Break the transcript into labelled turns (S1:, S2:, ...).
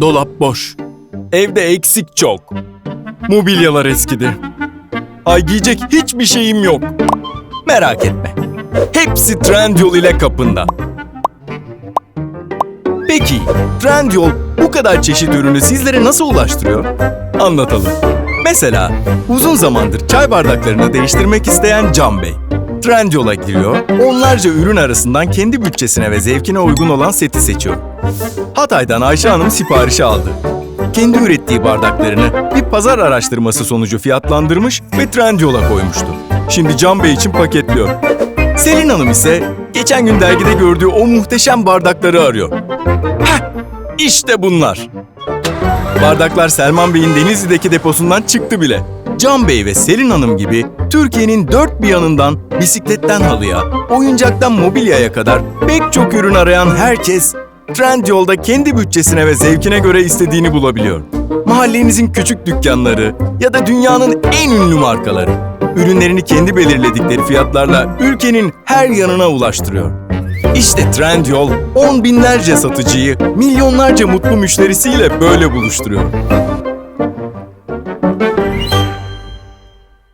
S1: Dolap boş. Evde eksik çok. Mobilyalar eskidi. Ay giyecek hiçbir şeyim yok. Merak etme. Hepsi Trendyol ile kapında. Peki, Trendyol bu kadar çeşit ürünü sizlere nasıl ulaştırıyor? Anlatalım. Mesela uzun zamandır çay bardaklarını değiştirmek isteyen Can Bey. Trendyol'a giriyor, onlarca ürün arasından kendi bütçesine ve zevkine uygun olan seti seçiyor. Hatay'dan Ayşe Hanım siparişi aldı. Kendi ürettiği bardaklarını bir pazar araştırması sonucu fiyatlandırmış ve Trendyol'a koymuştu. Şimdi Can Bey için paketliyor. Selin Hanım ise geçen gün dergide gördüğü o muhteşem bardakları arıyor. Heh, işte bunlar. Bardaklar Selman Bey'in Denizli'deki deposundan çıktı bile. Can Bey ve Selin Hanım gibi Türkiye'nin dört bir yanından bisikletten halıya, oyuncaktan mobilyaya kadar pek çok ürün arayan herkes Trendyol'da kendi bütçesine ve zevkine göre istediğini bulabiliyor. Mahallenizin küçük dükkanları ya da dünyanın en ünlü markaları ürünlerini kendi belirledikleri fiyatlarla ülkenin her yanına ulaştırıyor. İşte Trendyol on binlerce satıcıyı milyonlarca mutlu müşterisiyle böyle buluşturuyor.